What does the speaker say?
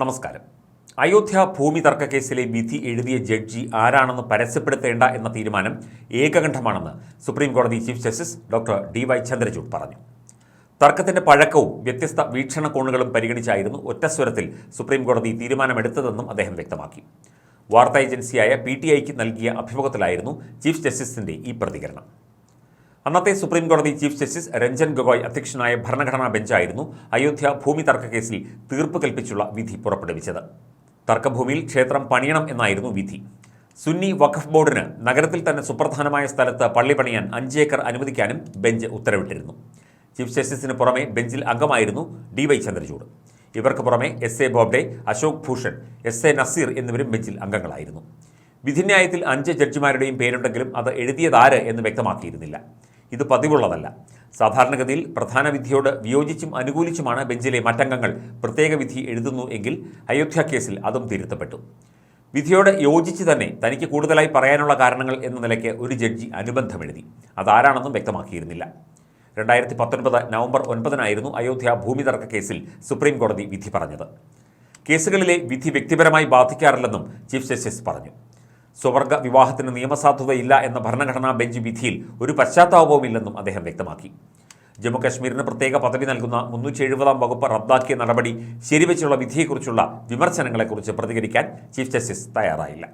നമസ്കാരം. അയോധ്യ ഭൂമി തർക്ക കേസിലെ വിധി എഴുതിയ ജഡ്ജി ആരാണെന്ന് പരസ്യപ്പെടുത്തേണ്ട എന്ന തീരുമാനം ഏകകണ്ഠമാണെന്ന് സുപ്രീം കോടതി chief justice doctor D Y Chandrachud പറഞ്ഞു. തർക്കത്തിന്റെ പഴക്കവും വ്യത്യസ്ത വീക്ഷണകോണുകളും പരിഗണിച്ചായിരുന്നു ഒറ്റസ്വരത്തിൽ സുപ്രീം കോടതി തീരുമാനമെടുത്തതെന്നും അദ്ദേഹം വ്യക്തമാക്കി. വാർത്താ ഏജൻസിയായ പി ടി ഐക്ക് നൽകിയ അഭിമുഖത്തിലായിരുന്നു ചീഫ് ജസ്റ്റിസിന്റെ ഈ പ്രതികരണം. അന്നത്തെ സുപ്രീം കോടതി ചീഫ് ജസ്റ്റിസ് രഞ്ജൻ ഗൊഗോയ് അധ്യക്ഷനായ ഭരണഘടനാ ബെഞ്ചായിരുന്നു അയോധ്യ ഭൂമി തർക്ക കേസിൽ തീർപ്പ് കൽപ്പിച്ചുള്ള വിധി പുറപ്പെടുവിച്ചത്. തർക്കഭൂമിയിൽ ക്ഷേത്രം പണിയണം എന്നായിരുന്നു വിധി. സുന്നി വഖഫ് ബോർഡിന് നഗരത്തിൽ തന്നെ സുപ്രധാനമായ സ്ഥലത്ത് പള്ളി പണിയാൻ അഞ്ച് ഏക്കർ അനുവദിക്കാനും ബെഞ്ച് ഉത്തരവിട്ടിരുന്നു. ചീഫ് ജസ്റ്റിസിന് പുറമെ ബെഞ്ചിൽ അംഗമായിരുന്നു ഡി വൈ ചന്ദ്രചൂഡ്. ഇവർക്ക് പുറമെ S A Bobde Ashok Bhushan S A Nazeer എന്നിവരും ബെഞ്ചിൽ അംഗങ്ങളായിരുന്നു. വിധിന്യായത്തിൽ അഞ്ച് ജഡ്ജിമാരുടെയും പേരുണ്ടെങ്കിലും അത് എഴുതിയതാര് എന്ന് വ്യക്തമാക്കിയിരുന്നില്ല. ഇത് പതിവുള്ളതല്ല. സാധാരണഗതിയിൽ പ്രധാന വിധിയോട് വിയോജിച്ചും അനുകൂലിച്ചുമാണ് ബെഞ്ചിലെ മറ്റംഗങ്ങൾ പ്രത്യേക വിധി എഴുതുന്നു എങ്കിൽ അയോധ്യ കേസിൽ അതും തിരുത്തപ്പെട്ടു. വിധിയോട് യോജിച്ച് തന്നെ തനിക്ക് കൂടുതലായി പറയാനുള്ള കാരണങ്ങൾ എന്ന നിലയ്ക്ക് ഒരു ജഡ്ജി അനുബന്ധമെഴുതി. അതാരാണെന്നും വ്യക്തമാക്കിയിരുന്നില്ല. രണ്ടായിരത്തി പത്തൊൻപത് നവംബർ ഒൻപതിനായിരുന്നു അയോധ്യ ഭൂമി തർക്ക കേസിൽ സുപ്രീം കോടതി വിധി പറഞ്ഞത്. കേസുകളിലെ വിധി വ്യക്തിപരമായി ബാധിക്കാറില്ലെന്നും ചീഫ് ജസ്റ്റിസ് പറഞ്ഞു. സ്വവർഗ വിവാഹത്തിന് നിയമസാധുതയില്ല എന്ന ഭരണഘടനാ ബെഞ്ച് വിധിയിൽ ഒരു പശ്ചാത്താപവുമില്ലെന്നും അദ്ദേഹം വ്യക്തമാക്കി. ജമ്മുകശ്മീരിന് പ്രത്യേക പദവി നൽകുന്ന മുന്നൂറ്റി എഴുപതാം വകുപ്പ് റദ്ദാക്കിയ നടപടി ശരിവെച്ചുള്ള വിധിയെക്കുറിച്ചുള്ള വിമർശനങ്ങളെക്കുറിച്ച് പ്രതികരിക്കാൻ ചീഫ് ജസ്റ്റിസ് തയ്യാറായില്ല.